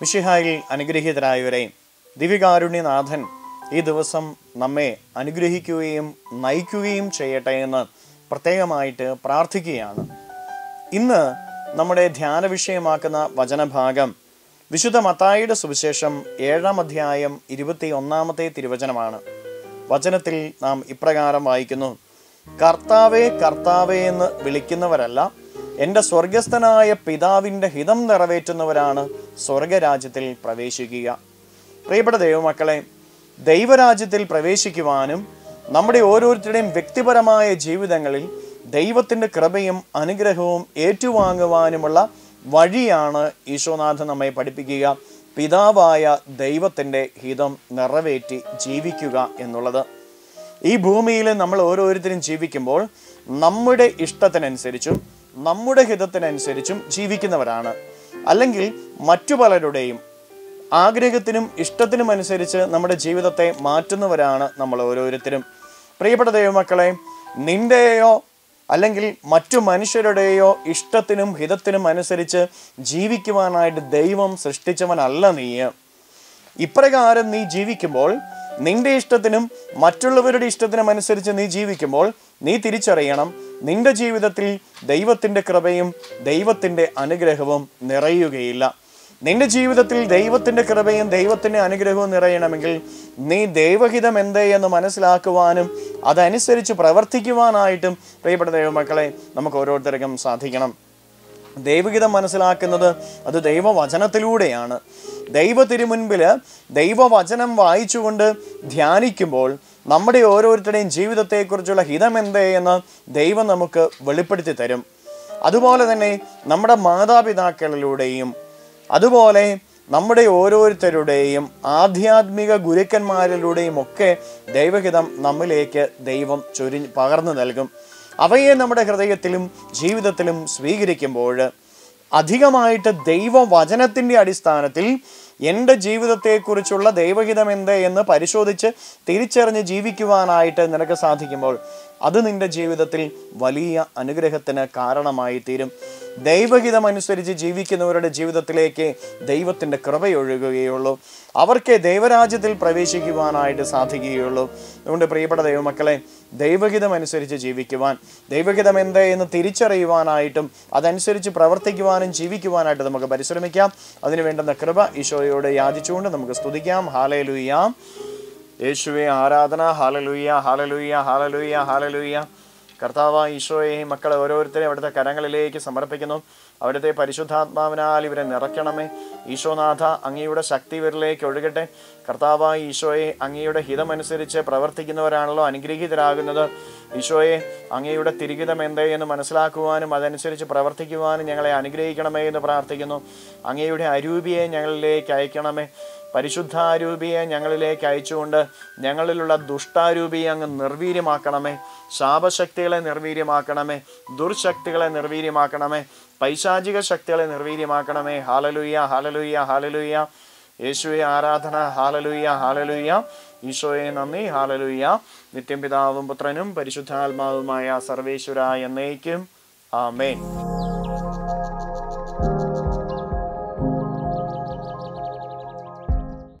മിഷിഹായിൽ അനുഗ്രഹീതരായവരെ ദിവികാരുണ്യനാഥൻ ഈ ദിവസം നമ്മെ അനുഗ്രഹിക്കുകയും നയിക്കുകയും ചെയ്യട്ടെ എന്ന് പ്രത്യേകമായിട്ട് പ്രാർത്ഥിക്കുകയാണ്. ഇന്ന് നമ്മുടെ ധ്യാന വിഷയമാക്കുന്ന വചനഭാഗം വിശുദ്ധ മത്തായിയുടെ സുവിശേഷം ഏഴാം അധ്യായം ഇരുപത്തി ഒന്നാമത്തെ തിരുവചനമാണ്. വചനത്തിൽ നാം ഇപ്രകാരം വായിക്കുന്നു. കർത്താവേ കർത്താവേ എന്ന് വിളിക്കുന്നവരല്ല എന്റെ സ്വർഗസ്ഥനായ പിതാവിന്റെ ഹിതം നിറവേറ്റുന്നവരാണ് സ്വർഗരാജ്യത്തിൽ പ്രവേശിക്കുക. പ്രിയപ്പെട്ട ദൈവമക്കളെ ദൈവരാജ്യത്തിൽ പ്രവേശിക്കുവാനും നമ്മുടെ ഓരോരുത്തരുടെയും വ്യക്തിപരമായ ജീവിതങ്ങളിൽ ദൈവത്തിന്റെ കൃപയും അനുഗ്രഹവും ഏറ്റുവാങ്ങുവാനുമുള്ള വഴിയാണ് ഈശോനാഥൻ നമ്മെ പഠിപ്പിക്കുക. പിതാവായ ദൈവത്തിന്റെ ഹിതം നിറവേറ്റി ജീവിക്കുക എന്നുള്ളത്. ഈ ഭൂമിയിൽ നമ്മൾ ഓരോരുത്തരും ജീവിക്കുമ്പോൾ നമ്മുടെ ഇഷ്ടത്തിനനുസരിച്ചും നമ്മുടെ ഹിതത്തിനനുസരിച്ചും ജീവിക്കുന്നവരാണ്. അല്ലെങ്കിൽ മറ്റു പലരുടെയും ആഗ്രഹത്തിനും ഇഷ്ടത്തിനും അനുസരിച്ച് നമ്മുടെ ജീവിതത്തെ മാറ്റുന്നവരാണ് നമ്മൾ ഓരോരുത്തരും. പ്രിയപ്പെട്ട ദൈവമക്കളെ നിന്റെയോ അല്ലെങ്കിൽ മറ്റു മനുഷ്യരുടെയോ ഇഷ്ടത്തിനും ഹിതത്തിനും അനുസരിച്ച് ജീവിക്കുവാനായിട്ട് ദൈവം സൃഷ്ടിച്ചവനല്ല നീ ഇപ്രകാരം നീ ജീവിക്കുമ്പോൾ നിന്റെ ഇഷ്ടത്തിനും മറ്റുള്ളവരുടെ ഇഷ്ടത്തിനും അനുസരിച്ച് നീ ജീവിക്കുമ്പോൾ നീ തിരിച്ചറിയണം നിന്റെ ജീവിതത്തിൽ ദൈവത്തിന്റെ കൃപയും ദൈവത്തിന്റെ അനുഗ്രഹവും നിറയുകയില്ല. നിന്റെ ജീവിതത്തിൽ ദൈവത്തിന്റെ കൃപയും ദൈവത്തിന്റെ അനുഗ്രഹവും നിറയണമെങ്കിൽ നീ ദൈവഹിതം എന്തേ എന്ന് മനസ്സിലാക്കുവാനും അതനുസരിച്ച് പ്രവർത്തിക്കുവാനായിട്ടും പ്രിയപ്പെട്ട ദൈവമക്കളെ നമുക്ക് ഓരോരുത്തർക്കും സാധിക്കണം. ദൈവഗീതം മനസ്സിലാക്കുന്നത് അത് ദൈവവചനത്തിലൂടെയാണ്. ദൈവ തിരുമുൻപിൽ ദൈവവചനം വായിച്ചുകൊണ്ട് ധ്യാനിക്കുമ്പോൾ നമ്മുടെ ഓരോരുത്തരുടെയും ജീവിതത്തെക്കുറിച്ചുള്ള ഹിതം എന്തേ എന്ന് ദൈവം നമുക്ക് വെളിപ്പെടുത്തി തരും. അതുപോലെ തന്നെ നമ്മുടെ മാതാപിതാക്കളിലൂടെയും അതുപോലെ നമ്മുടെ ഓരോരുത്തരുടെയും ആധ്യാത്മിക ഗുരുക്കന്മാരിലൂടെയും ഒക്കെ ദൈവഹിതം നമ്മിലേക്ക് ദൈവം ചൊരി പകർന്നു നൽകും. അവയെ നമ്മുടെ ഹൃദയത്തിലും ജീവിതത്തിലും സ്വീകരിക്കുമ്പോൾ അധികമായിട്ട് ദൈവവചനത്തിന്റെ അടിസ്ഥാനത്തിൽ എന്റെ ജീവിതത്തെക്കുറിച്ചുള്ള ദൈവഹിതം എന്ത് എന്ന് പരിശോധിച്ച് തിരിച്ചറിഞ്ഞ് ജീവിക്കുവാനായിട്ട് നിനക്ക് സാധിക്കുമ്പോൾ അത് നിന്റെ ജീവിതത്തിൽ വലിയ അനുഗ്രഹത്തിന് കാരണമായി തീരും. ദൈവഹിതം അനുസരിച്ച് ജീവിക്കുന്നവരുടെ ജീവിതത്തിലേക്ക് ദൈവത്തിന്റെ കൃപയൊഴുകുകയുള്ളൂ. അവർക്ക് ദൈവരാജ്യത്തിൽ പ്രവേശിക്കുവാനായിട്ട് സാധിക്കുകയുള്ളൂ. അതുകൊണ്ട് പ്രിയപ്പെട്ട ദൈവമക്കളെ ദൈവഹിതം അനുസരിച്ച് ജീവിക്കുവാൻ ദൈവഹിതം എന്ത് എന്ന് തിരിച്ചറിയുവാനായിട്ടും അതനുസരിച്ച് പ്രവർത്തിക്കുവാനും ജീവിക്കുവാനായിട്ട് നമുക്ക് പരിശ്രമിക്കാം. അതിനു വേണ്ടുന്ന കൃപ ഈശോയോട് യാചിച്ചുകൊണ്ട് നമുക്ക് സ്തുതിക്കാം. ഹാലലുയ്യാം യേശുവെ ആരാധന. ഹാലലുയ്യ ഹാലലുയ്യ ഹാലലുയ്യ ഹാലലുയ്യ കർത്താവ് ഈശോയെയും മക്കളെ ഓരോരുത്തരെയും അവിടുത്തെ കരങ്ങളിലേക്ക് സമർപ്പിക്കുന്നു. അവിടുത്തെ പരിശുദ്ധാത്മാവിനാൽ ഇവരെ നിറയ്ക്കണമേ. ഈശോനാഥ അങ്ങയുടെ ശക്തി ഇവരിലേക്ക് ഒഴുകട്ടെ. കർത്താവായ ഈശോയെ അങ്ങയുടെ ഹിതമനുസരിച്ച് പ്രവർത്തിക്കുന്നവരാണല്ലോ അനുഗ്രഹീതരാകുന്നത്. ഈശോയെ അങ്ങയുടെ തിരികിതം എന്തേ എന്ന് മനസ്സിലാക്കുവാനും അതനുസരിച്ച് പ്രവർത്തിക്കുവാനും ഞങ്ങളെ അനുഗ്രഹിക്കണമേ എന്ന് പ്രാർത്ഥിക്കുന്നു. അങ്ങയുടെ അരൂപിയെ ഞങ്ങളിലേക്ക് അയക്കണമേ. പരിശുദ്ധാരൂപിയെ ഞങ്ങളിലേക്ക് അയച്ചുകൊണ്ട് ഞങ്ങളിലുള്ള ദുഷ്ടാരൂപിയെ അങ്ങ് നിർവീര്യമാക്കണമേ. ശാപശക്തികളെ നിർവീര്യമാക്കണമേ. ദുർശക്തികളെ നിർവീര്യമാക്കണമേ. പൈശാചിക ശക്തികളെ നിർവീര്യമാക്കണമേ. ഹാലലുയ്യ ഹാലലുയ്യ ഹാലലുയ്യ യേശുവെ ആരാധന. ഹാലലുയ്യ ഹാലലുയ്യ ഈശോയെ നന്ദി. ഹാലലുയ്യ നിത്യം പിതാവും പുത്രനും പരിശുദ്ധാത്മാവുമായ സർവേശ്വര എന്നേക്കും. ആമേൻ.